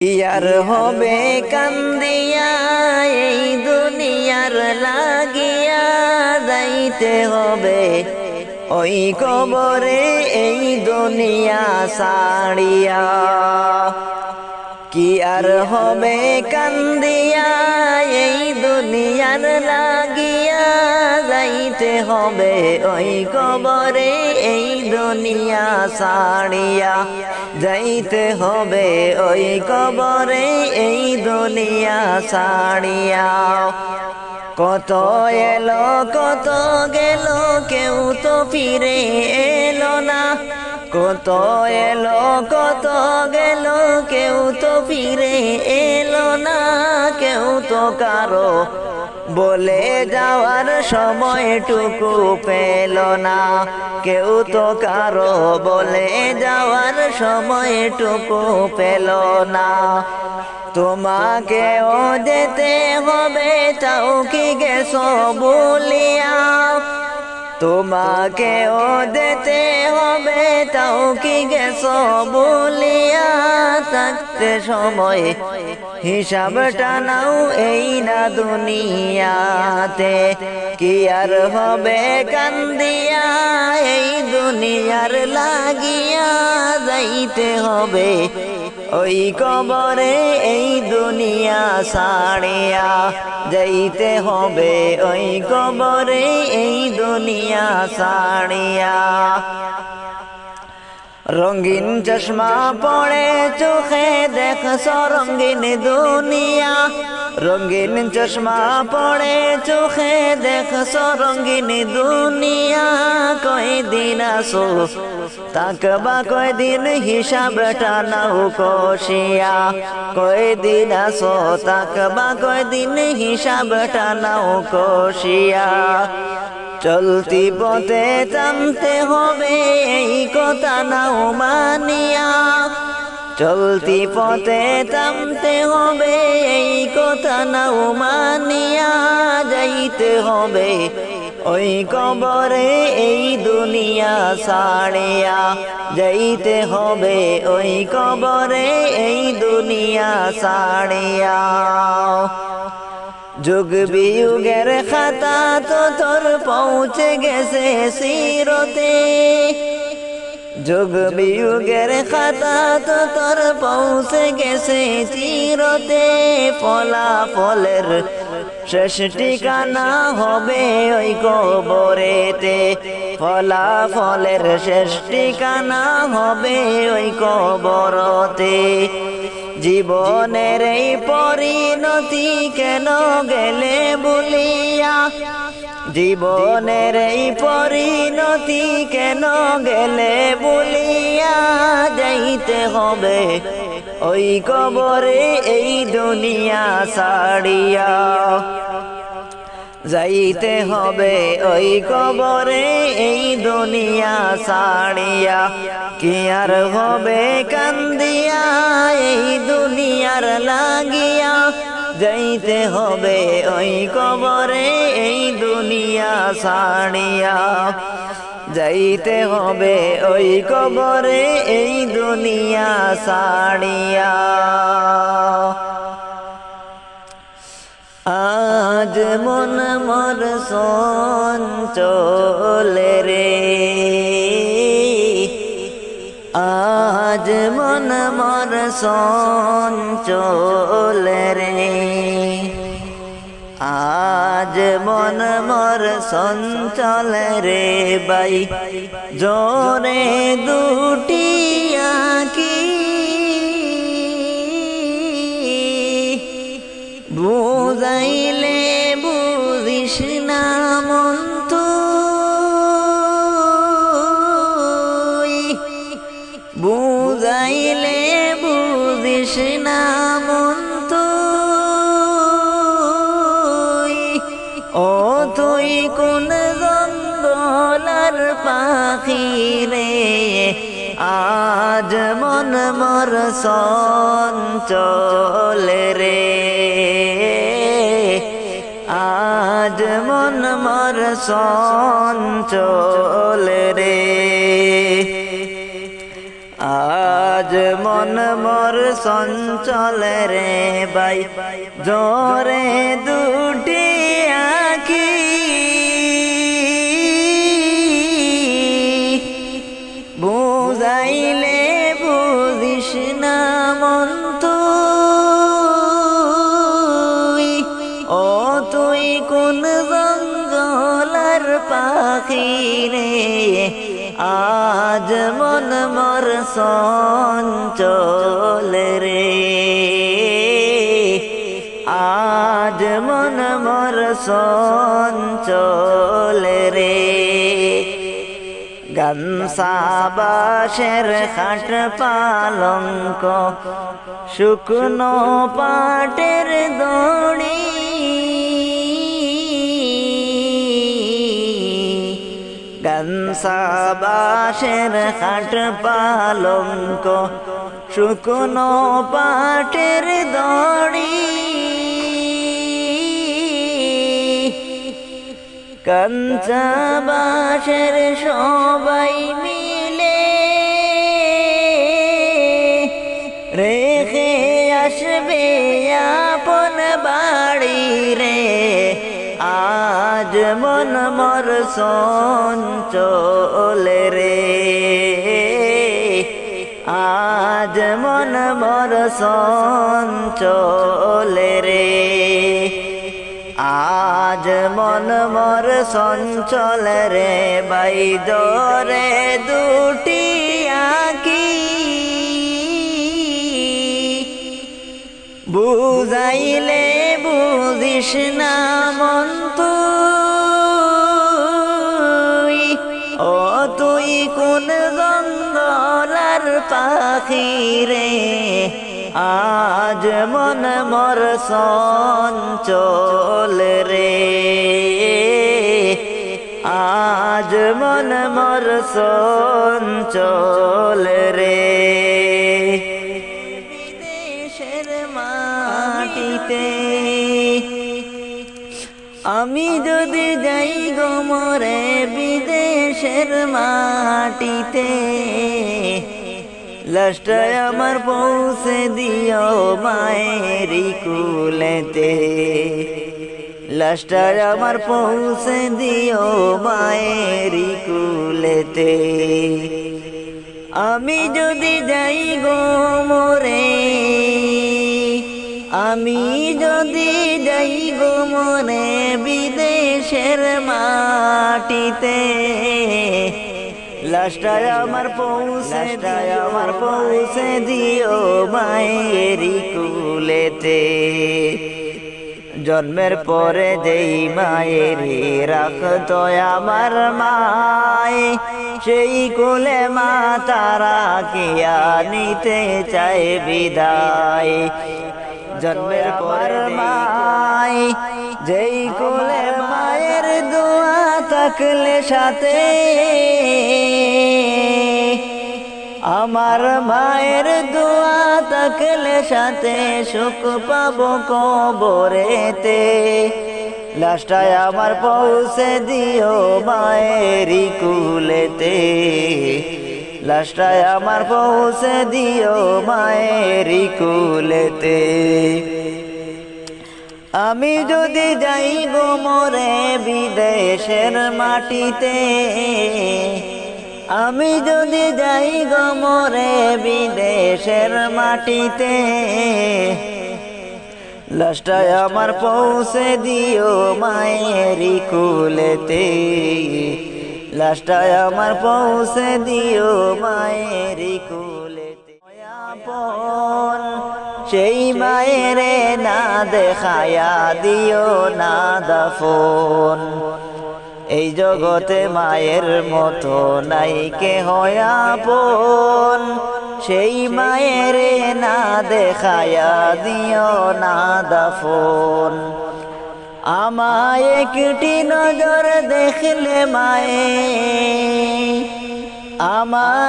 ইয়ার হবে কান্দিয়া এই দুনিয়ার লাগিয়া যাইতে হবে। ওই কবরে এই দুনিয়া সাড়িয়া কি আর হবে কান্দিয়া এই দুনিয়ার লাগিয়া যাইতে হবে। ওই কবরে এই দুনিয়া সাড়িয়া যাইতে হবে ওই কবরে, এই দুনিয়া সাড়িয়া কত এলো, কত গেল, কেউ তো ফিরে এলো না। কত এলো, কত গেল, কেউ তো ফিরে এলো না। কেউ তো কারও বলে যাওয়ার সময়টুকু পেল না। কেউ তো কারও বলে যাওয়ার সময়টুকু পেল না। তোমাকেও যেতে হবে চাও কি গেছো বলিয়া। তোমাকেও যেতে হবে তাও কি গেছো বলিয়া। থাকতে সময়। হিসাবটা নাও এই না দুনিয়াতে। কি আর হবে কান্দিয়া, এই দুনিয়ার লাগিয়া যাইতে হবে। ওই কবরে এই দুনিয়া সাড়িয়া যাইতে হবে। ওই কবরে এই দুনিয়া সাড়িয়া রঙিন চশমা পড়ে চোখে দেখছ রঙিন দুনিয়া। রঙিন চশমা পড়ে চোখে দেখছ রঙিন দুনিয়া। কয়দিন আসো? তাকবা কয়দিন হিসাবটা নাও কষিয়া। কয়দিন আসো? তাকবা কয়দিন হিসাবটা নাও কষিয়া। চলতি পথে জানতে হবে এই কথা নাও মানিয়া। চলতি পথে জানতে হবে, এই কথা নাও মানিয়া। যাইতে হবে ওই কবরে, এই দুনিয়া সাড়িয়া যাইতে হবে ওই কবরে, এই দুনিয়া সাড়িয়া যুগ বিযুগের খাতা তো তোর পৌঁছে গেছে সিরতে যুগ বিযুগের খাতা তো তোর পৌঁছে গেছে চিরতে। ফলাফলের শেষ ঠিকানা হবে ওই কবরেতে। ফলাফলের শেষ ঠিকানা হবে ওই কবরতে। জীবনের এই পরিণতি কেন গেলে বলিয়া? জীবনের এই পরিণতি কেন গেলে বলিয়া? যাইতে হবে ওই কবরে এই দুনিয়া সাড়িয়া যাইতে হবে ওই কবরে এই দুনিয়া সাড়িয়া কি আর হবে কান্দিয়া এই দুনিয়ার লাগিয়া। যাইতে হবে ওই কবরে এই দুনিয়া সাড়িয়া যাইতে হবে ওই কবরে এই দুনিয়া সাড়িয়া আজ মন মর চলে রে। আজ মন মর চলে রে। আজ মন মর সঞ্চল রে বাই জোরে দুটি আঁকি বুঝাইলে কোন জঙ্গলার পাখি রে আজ মন মর সঞ্চল রে। আজ মন মর সঞ্চল রে। আজ মন মর সঞ্চল রে বাই জোরে দুটি আঁকি সঞ্চল রে। আজ মন মর সঞ্চল রে। গনসাবাসের খাট পালঙ্ক শুকনো পাটের দড়ি গনসাবাসের খাট পালঙ্ক শুকনো পাটের দড়ি। কঞ্চাবাসের সবাই মিলে মন মর সঞ্চল রে। আজ মন মর সঞ্চল রে। আজ মন মর সঞ্চল রে। বাই দরে দুটি আঁকি। বুঝাইলে বুঝিস না মন জঙ্গলার পাখি রে আজ মন মর সঞ্চল রে। আজ মন মর সঞ্চল রে। বিদেশের মাটিতে আমি যদি যাই গোমরে বিদেশের মাটিতে লাস্টায় আমার পৌঁছে দিও মায়েরি কুলেতে। লাস্টায় আমার পৌঁছে দিও মায়েরি কুলেতে। আমি যদি যাই গো মরে, আমি যদি যাই গো মরে বিদেশের মাটিতে লাস্টায় আমার পৌঁছে আমার পৌঁছে দিও মায়েরি কুলেতে। জন্মের পরে যেই মায়েরি রাখতো আমার মায় সেই কোলে মা তারা কিয়া নিতে চায় বিদায়? জন্মের পর মাই যেই কোলে মায়ের দোয়া থাকলে সাথে আমার মায়ের দোয়া থাকলে সাথে সুখ পাবো কবরেতে। লাস্টায় আমার পৌঁছে দিও মায়েরই কুলেতে। লাস্টায় আমার পৌঁছে দিও মায়েরই কুলেতে। আমি যদি যাই গো মরে বিদেশের মাটিতে আমি যদি যাই গো মরে বিদেশের মাটিতে লাস্টায় আমার পৌঁছে দিও মায়েরই কুলেতে। লাস্টায় আমার পৌঁছে দিও মায়েরই কুলেতে। সেই মায়েরে না দেখায়া দিও না দাফন। এই জগতে মায়ের মতো নাইকে কে আপন। সেই মায়ের না দেখায়া দিও না দাফন। আমায় একটি নজর দেখলে মায়ে। আমায়